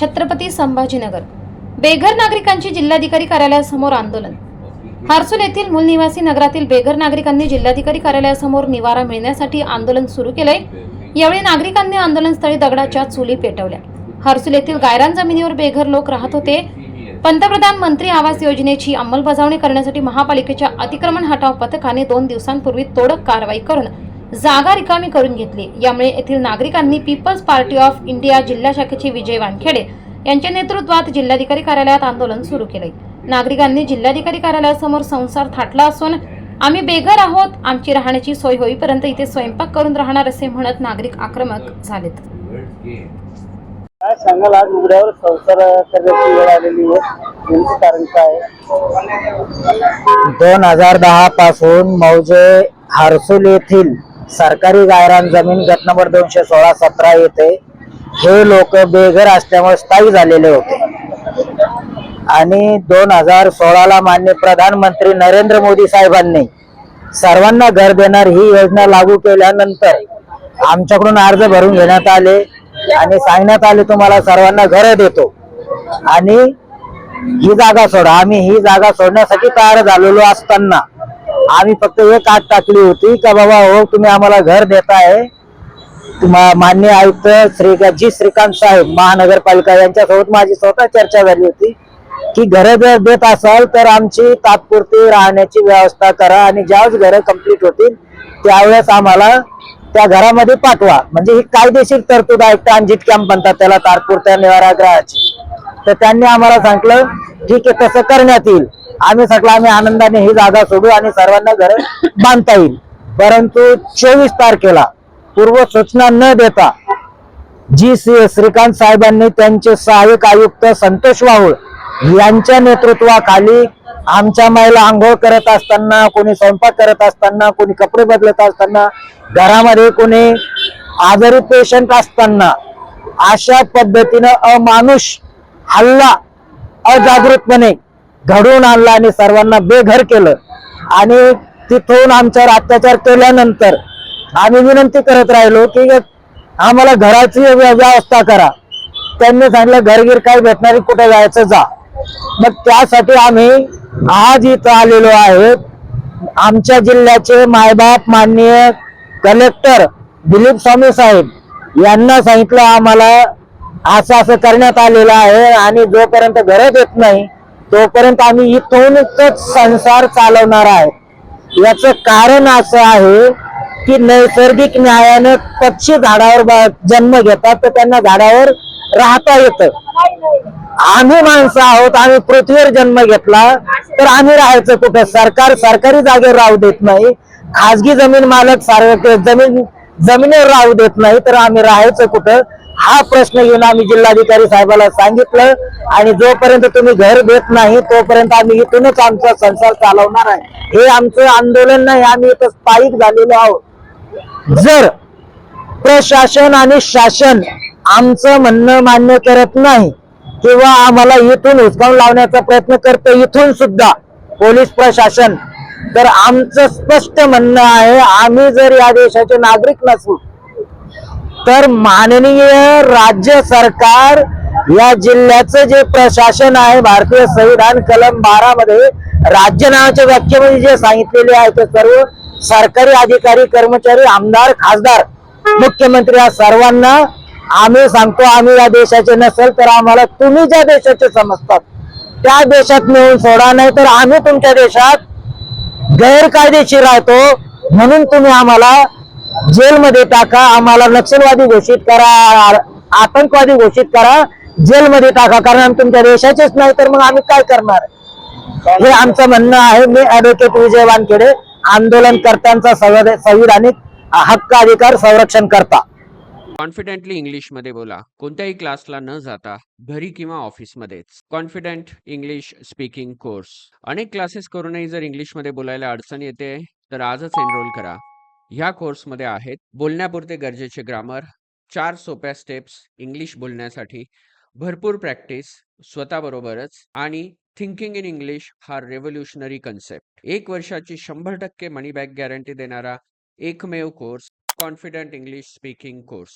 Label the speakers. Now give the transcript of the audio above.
Speaker 1: छत्रपती संभाजीनगर. बेघर नागरिकांची जिल्हाधिकारी कार्यालयासमोर आंदोलन. हार्सुल येथील मूल निवासी नगरातील बेघर नागरिकांनी जिल्हाधिकारी कार्यालयासमोर निवारा मिळण्यासाठी आंदोलन सुरू केलंय. यावेळी नागरिकांनी आंदोलनस्थळी दगडाच्या चुली पेटवल्या. हर्सुल येथील गायरान जमिनीवर बेघर लोक राहत होते. पंतप्रधान मंत्री आवास योजनेची अंमलबजावणी करण्यासाठी महापालिकेच्या अतिक्रमण हटाव पथकाने दोन दिवसांपूर्वी तोडक कारवाई करून जागा रिकामी करून घेतली. यामुळे येथील नागरिकांनी पीपल्स पार्टी ऑफ इंडिया जिल्हा शाखेचे विजय वानखेडे यांच्या नेतृत्वात जिल्हाधिकारी कार्यालयात आंदोलन सुरू केले. नागरिकांनी जिल्हाधिकारी कार्यालयासमोर संसार थाटला असून आम्ही बेघर आहोत. आमची राहण्याची सोय होईपर्यंत इथे स्वयंपाक करून राहणार असे म्हणत नागरिक आक्रमक झालेत.
Speaker 2: काय सांगाल? आज उघड्यावर संसार करण्याची वेळ आलेली आहे. कारण काय? दोन हजार दहा पासून मौजे हारसूल येथील सरकारी गायरान जमीन गट नंबर दोनशे सोळा सतरा येथे. हे लोक बेघर असल्यामुळे स्थायी झालेले होते. आणि दोन हजार सोळाला मान्य प्रधानमंत्री नरेंद्र मोदी साहेबांनी सर्वांना घर देणार ही योजना लागू केल्यानंतर आमच्याकडून अर्ज भरून घेण्यात आले आणि सांगण्यात आले तुम्हाला सर्वांना घर देतो. आणि ही जागा सोडा. आम्ही ही जागा सोडण्यासाठी तयार झालेलो असताना आम्ही फक्त एक आठ टाकली होती का बाबा हो तुम्ही आम्हाला घर देताय. मान्य आयुक्त श्री जी श्रीकांत साहेब महानगरपालिका यांच्यासोबत माझी स्वतः चर्चा झाली होती की घरं जर देत असाल तर आमची तात्पुरती राहण्याची व्यवस्था करा आणि ज्यावेळेस घरं कंप्लीट होतील त्यावेळेस आम्हाला त्या घरामध्ये पाठवा. म्हणजे ही कायदेशीर तरतूद आहे ट्रान्झिट कॅम्प म्हणतात त्याला तात्पुरत्या निवारागृहाची. तर त्यांनी आम्हाला सांगितलं ठीक आहे तसं करण्यात येईल. आम्ही सगळं आम्ही आनंदाने ही जागा सोडू आणि सर्वांना घर बांधता येईल. परंतु चोवीस तारखेला पूर्व सूचना न देता जी सी श्रीकांत साहेबांनी त्यांचे सहाय्यक आयुक्त संतोष वाहुळ यांच्या नेतृत्वाखाली आमच्या महिला आंघोळ करत असताना कोणी स्वयंपाक करत असताना कोणी कपडे बदलत असताना घरामध्ये कोणी आजारी पेशंट असताना अशा पद्धतीनं अमानुष हल्ला अजागृतपणे घडवून आणला आणि सर्वांना बेघर केलं. आणि तिथून आमच्यावर अत्याचार केल्यानंतर आम्ही विनंती करत राहिलो की आम्हाला घराची व्यवस्था करा. त्यांनी सांगितलं घरगीर काय भेटणार कुठे जायचं जा. मग त्यासाठी आम्ही आज इथं आलेलो आहे. आमच्या जिल्ह्याचे मायबाप माननीय कलेक्टर दिलीप स्वामी साहेब यांना सांगितलं आम्हाला असं असं करण्यात आलेलं आहे आणि जोपर्यंत घर येत नाही तोपर्यंत आम्ही इथूनच संसार चालवणार आहे. याचं कारण असं आहे की नैसर्गिक न्यायानं पक्षी झाडावर जन्म घेतात तर त्यांना झाडावर राहता येतं. आम्ही माणसं आहोत आम्ही पृथ्वीवर जन्म घेतला तर आम्ही राहायचं कुठं? सरकार सरकारी जागेवर राहू देत नाही. खाजगी जमीन मालक सार्व जमीन जमिनीवर राहू देत नाही तर आम्ही राहायचं कुठं? हा प्रश्न घेऊन आम्ही जिल्हाधिकारी साहेबाला सांगितलं आणि जोपर्यंत तुम्ही घर देत नाही तोपर्यंत आम्ही इथूनच आमचा संसार चालवणार आहे. हे आमचं आंदोलन नाही आम्ही इथं स्थायिक झालेलो आहोत. जर प्रशासन आणि शासन आमचं म्हणणं मान्य करत नाही किंवा आम्हाला इथून हुसकावून लावण्याचा प्रयत्न करतो इथून सुद्धा पोलीस प्रशासन तर आमचं स्पष्ट म्हणणं आहे आम्ही जर या देशाचे नागरिक नसू तर माननीय राज्य सरकार या जिल्ह्याचं जे प्रशासन आहे भारतीय संविधान कलम बारा मध्ये राज्य नावाच्या व्याख्येमध्ये जे सांगितलेले आहे ते सर्व सरकारी अधिकारी कर्मचारी आमदार खासदार मुख्यमंत्री या सर्वांना आम्ही सांगतो आम्ही या देशाचे नसेल तर आम्हाला तुम्ही ज्या देशाचे समजतात त्या देशात मिळून सोडा नाही तर आम्ही तुमच्या देशात गैरकायदेशीर राहतो म्हणून तुम्ही आम्हाला जेलमध्ये टाका आम्हाला नक्षलवादी घोषित करा आतंकवादी घोषित करा जेलमध्ये टाका कारण आम्ही तुमच्या देशाचेच नाही तर मग आम्ही काय करणार? हे आमचं म्हणणं आहे मी ऍडव्होकेट विजय वानखेडे आंदोलनकर्त्यांचा संविधानिक हक्क अधिकार संरक्षण करता.
Speaker 3: कॉन्फिडेंटली इंग्लिशमध्ये बोला. कोणत्याही क्लासला न जाता घरी किंवा ऑफिसमध्येच. Confident English speaking course. अनेक क्लासेस करूनही जर इंग्लिशमध्ये बोलायला अडचण येते तर आजच एनरोल करा. ह्या कोर्समध्ये आहेत. बोलण्यापुरते गरजेचे ग्रामर चार सोप्या स्टेप्स इंग्लिश बोलण्यासाठी भरपूर प्रॅक्टिस स्वतःबरोबरच आणि थिंकिंग इन इंग्लिश हा रेव्होल्युशनरी कन्सेप्ट एक वर्षाची शंभर टक्के मनी बॅक गॅरंटी देणारा एकमेव course confident English speaking course